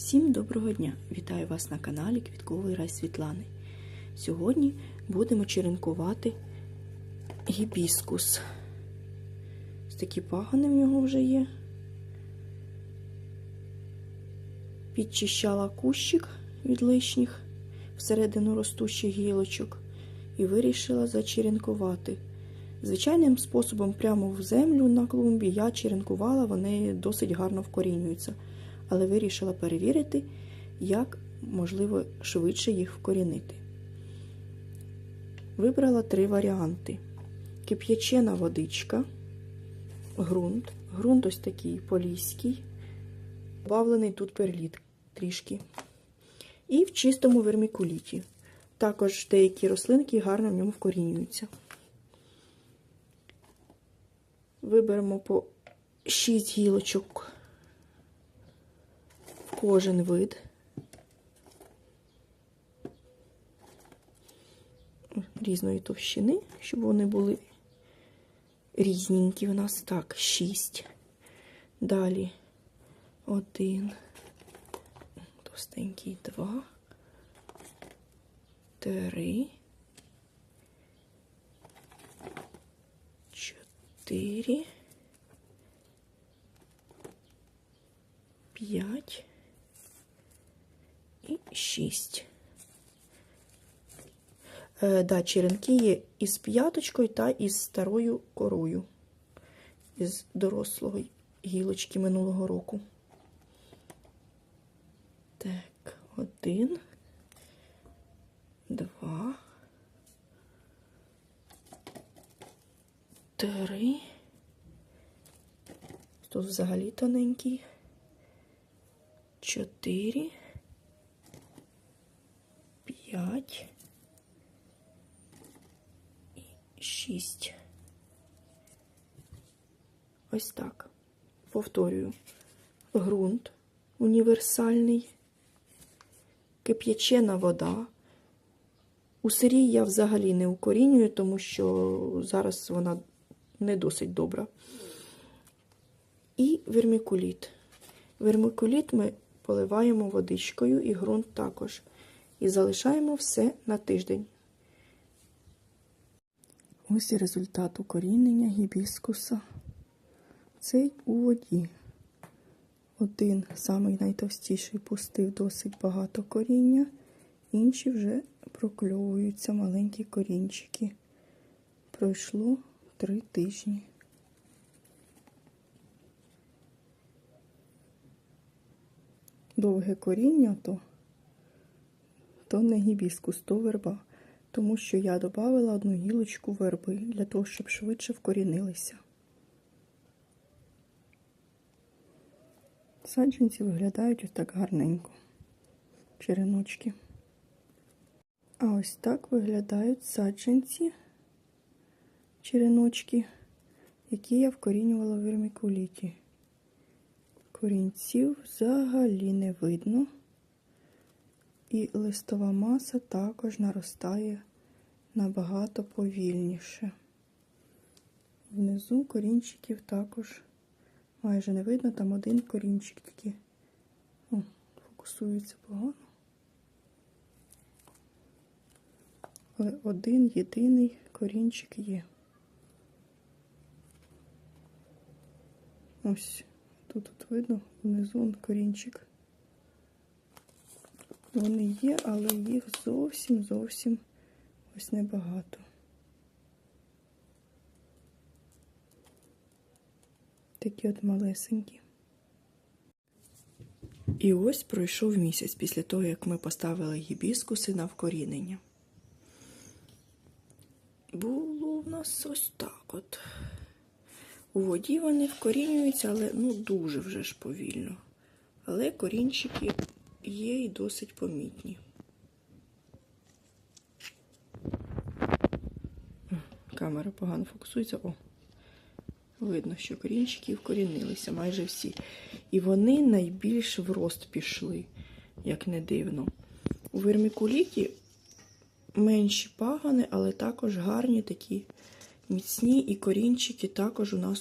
Всім доброго дня! Вітаю вас на каналі Квітковий Рай Світлани. Сьогодні будемо черенкувати гібіскус. Ось такі пагони в нього вже є. Підчищала кущик від лишніх всередину ростучих гілочок і вирішила зачеренкувати. Звичайним способом прямо в землю на клумбі я черенкувала, вони досить гарно вкорінюються але вирішила перевірити, як можливо швидше їх вкорінити. Вибрала три варіанти: кип'ячена водичка, ґрунт, ґрунт ось такий поліський, добавлений тут перліт трішки. І в чистому вермікуліті. Також деякі рослинки гарно в ньому вкорінюються. Виберемо по 6 гілочок кожен вид. Різної товщини, щоб вони були різненькі у нас. Так, шість. Далі один, товстенький два, три, чотири, п'ять і 6. Е, да, черенки є із п'яточкою та із старою корою, із дорослого гілочки минулого року. Так, один, два, три. Тут взагалі тоненький. Чотири. 5 і 6. Ось так. Повторюю. Грунт універсальний, кип'ячена вода. У сирій я взагалі не укорінюю, тому що зараз вона не досить добра. І вермікуліт. Вермікуліт ми поливаємо водичкою і ґрунт також і залишаємо все на тиждень. Ось і результат укорінення гібіскуса. Цей у воді. Один, самий найтовстіший, пустив досить багато коріння, інші вже прокльовуються маленькі корінчики. Пройшло три тижні. Довге коріння то то не гібіскус, то верба, тому що я додала одну гілочку верби для того, щоб швидше вкорінилися. Саджанці виглядають ось так гарненько, череночки. А ось так виглядають саджанці, череночки, які я вкорінювала в вермікуліті. Корінців взагалі не видно. І листова маса також наростає набагато повільніше. Внизу корінчиків також майже не видно, там один корінчик тільки О, фокусується погано. Але один єдиний корінчик є. Ось тут, тут видно, внизу корінчик. Вони є, але їх зовсім зовсім ось небагато. Такі от малесенькі. І ось пройшов місяць після того, як ми поставили гібіскуси на вкорінення. Було в нас ось так от. У воді вони вкорінюються, але ну дуже вже ж повільно. Але корінчики є і досить помітні. Камера погано фокусується. О, видно, що корінчики вкорінилися майже всі. І вони найбільш в рост пішли, як не дивно. У вермікуліті менші пагани, але також гарні такі міцні, і корінчики також у нас